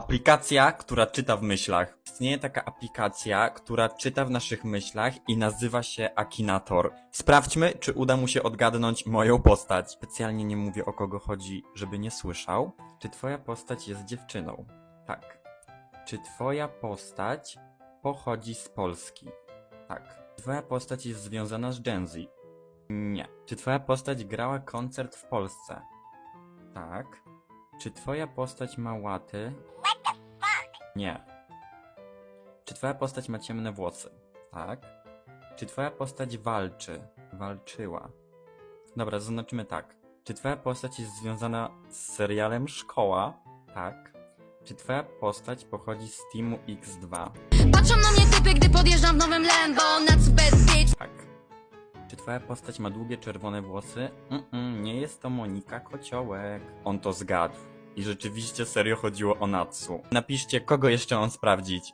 Aplikacja, która czyta w myślach. Istnieje taka aplikacja, która czyta w naszych myślach i nazywa się Akinator. Sprawdźmy, czy uda mu się odgadnąć moją postać. Specjalnie nie mówię o kogo chodzi, żeby nie słyszał. Czy twoja postać jest dziewczyną? Tak. Czy twoja postać pochodzi z Polski? Tak. Twoja postać jest związana z Gen Z? Nie. Czy twoja postać grała koncert w Polsce? Tak. Czy twoja postać ma łaty? Nie. Czy twoja postać ma ciemne włosy? Tak. Czy twoja postać walczy? Walczyła. Dobra, zaznaczymy tak. Czy twoja postać jest związana z serialem Szkoła? Tak. Czy twoja postać pochodzi z Teamu X2? Patrzą na mnie typy, gdy podjeżdżam w nowym Lambo Nuts bad bitch Tak. Czy twoja postać ma długie czerwone włosy? Mm-mm, nie jest to Monika Kociołek. On to zgadł. I rzeczywiście serio chodziło o Natsu. Napiszcie, kogo jeszcze mam sprawdzić.